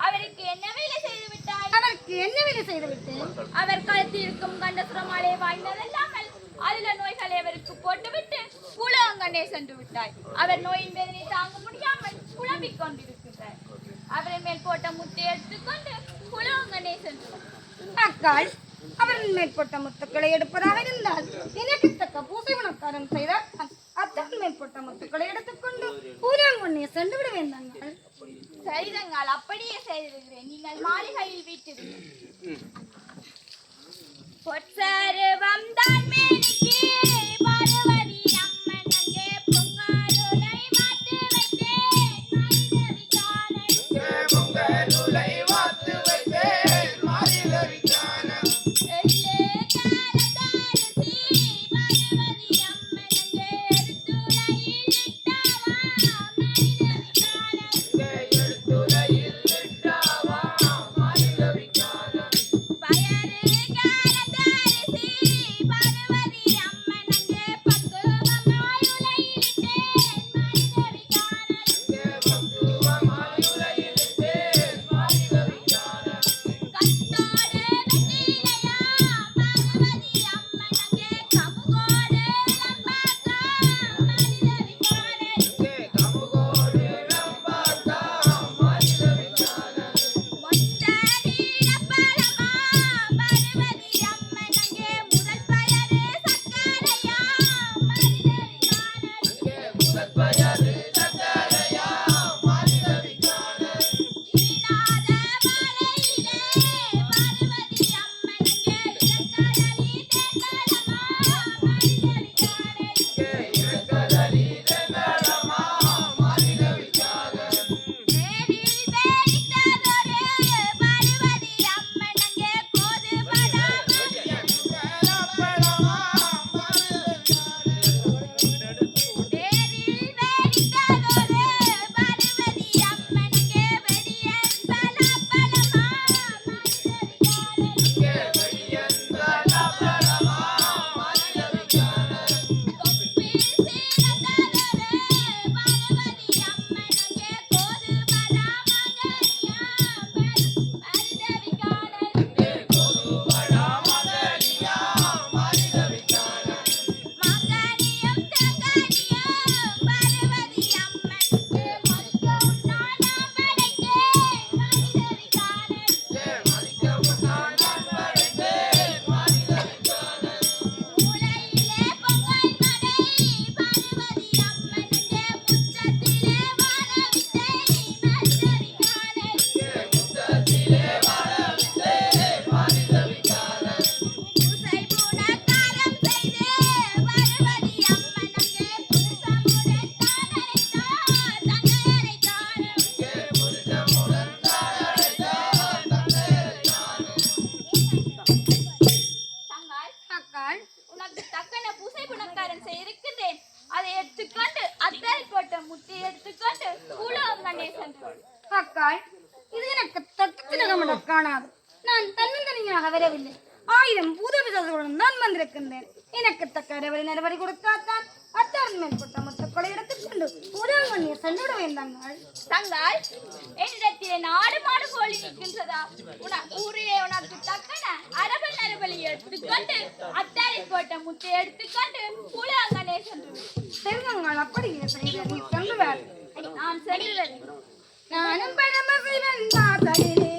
அவருக்கு என்ன வேலை செய்து விட்டாய் அவருக்கு என்ன வேலை செய்து விட்டேன் அவர் கழுத்தில் இருக்கும் கண்டசுரமாலே வாய்ந்ததல்லாமல் அதில நோய்களை அவருக்கு போட்டுவிட்டு புலங்கண்டே சென்று விட்டாய் அவர் நோயின் வேதனை தாங்க முடியாமல் புலம்பிக் கொண்டிருக்கிறார் அவரை மேல் போட்ட முட்டை எடுத்துக்கொண்டு புலங்கண்டே சென்று. அக்காள் அவரின் மேற்பட்ட முத்துக்களை எடுப்பதாக இருந்தால் எனக்கு தக்க பூசை உணக்காரம் செய்தால் அத்தன் மேற்பட்ட முத்துக்களை எடுத்துக்கொண்டு பூராங்கொன்னே சென்று விடுவேன் தாங்கள் சரிதங்கால் அப்படியே செய்திருக்கிறேன் நீங்கள் மாளிகையில் வீட்டிருங்கள் பொற்சருவம் தான் மேலே அத்தாரின் மேற்பட்ட முத்துக்களை எடுத்துக்கொண்டு பூராங்கண்ணியை சென்று விடுவேன் தாங்கள் தங்காய் என்னிடத்திலே நாடு மாடு கோழி நிற்கின்றதா? உன ஊரிலே உனக்கு தக்கன அரபல் அரபலி எடுத்துக்கொண்டு அத்தாரை போட்ட முட்டை எடுத்துக்கொண்டு கூழங்கண்ணே சென்று செல்வங்கள் அப்படியே செய்த நீ சென்று வேறு நான் சென்று வருகிறேன் நானும் பரமசிவன் தாத்தரிலே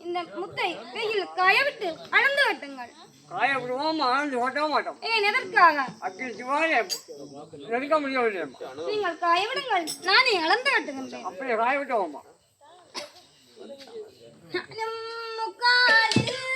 இதை வெயில் காய விட்டு அளந்து கட்டுங்கள் காய விடுவோம் ஆழ்ந்து ஓட்ட மாட்டோம். ஏன் எதற்காக? அக்கில் சிவாய நெருக்க முடியவில்லை நீங்கள் காய விடுங்கள் நானே அளந்து கட்டுகின்றேன் அப்படியே காய முக்காலில்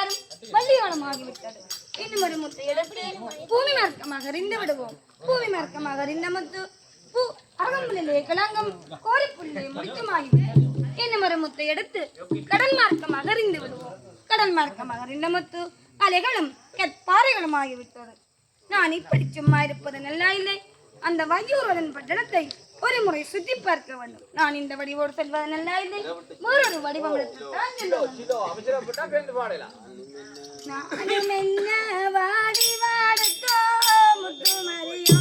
எல்லாரும் புகாரும் வள்ளியோளமாகிவிட்டது இன்னும் ஒரு முத்து எடுத்து பூமி மார்க்கமாக எறிந்து விடுவோம். பூமி மார்க்கமாக அறிந்த முத்து பூ அகம்பிலே கிளங்கம் கோரிப்புள்ளே முடித்துமாகிவிட்டது. இன்னும் ஒரு முத்தை எடுத்து கடல் மார்க்கமாக எறிந்து விடுவோம். கடல் மார்க்கமாக அறிந்த முத்து அலைகளும் கற்பாறைகளும் ஆகிவிட்டது. நான் இப்படி சும்மா இருப்பது நல்லா இல்லை. அந்த வையூரன் பட்டணத்தை ஒரு முறை சுற்றி பார்க்க வேண்டும். நான் இந்த வடிவோடு செல்வது நல்லா இல்லை வேறொரு வடிவம் என்ன வாடி வாடத்தோ முத்துமரியம்மன்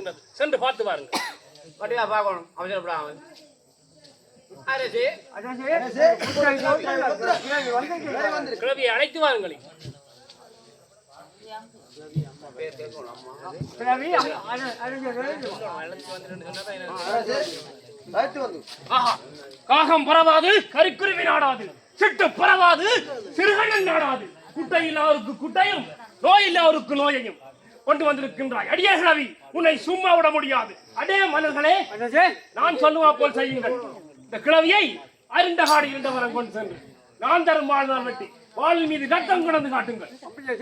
கேட்கின்றது சென்று பார்த்து பாருங்கள் வட்டியா பார்க்கணும். அவசரப்படாம அரசு. அரசே. வந்து கிழவியை அழைத்து வாருங்கள் காகம் பரவாது கரிக்குருவி நாடாது. சிட்டு பரவாது சிறுகண்ணன் நாடாது. குட்டை இல்லாதவருக்கு குட்டையும் நோய் இல்லாதவருக்கு நோயையும். கொண்டு வந்திருக்கின்றாய். அடியே கிழவி உன்னை சும்மா விட முடியாது. அடே அரசே நான் சொல்லுவா போல் செய்யுங்கள். இந்த கிழவியை அருண்ட காடு இருந்தவரம் கொண்டு சென்று நான் தரும் வாழ்நாள் வெட்டி வாழ் மீது ரத்தம் கிடந்து காட்டுங்கள். அப்படியே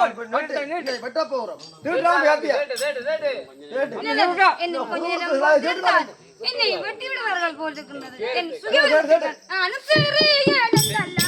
வெட்ட போகிறோம் திருடாம ஹாப்பியா என்னை வெட்டி விடுவார்கள் போல் இருக்கின்றது. என் நான் அனுப்புகிறேன்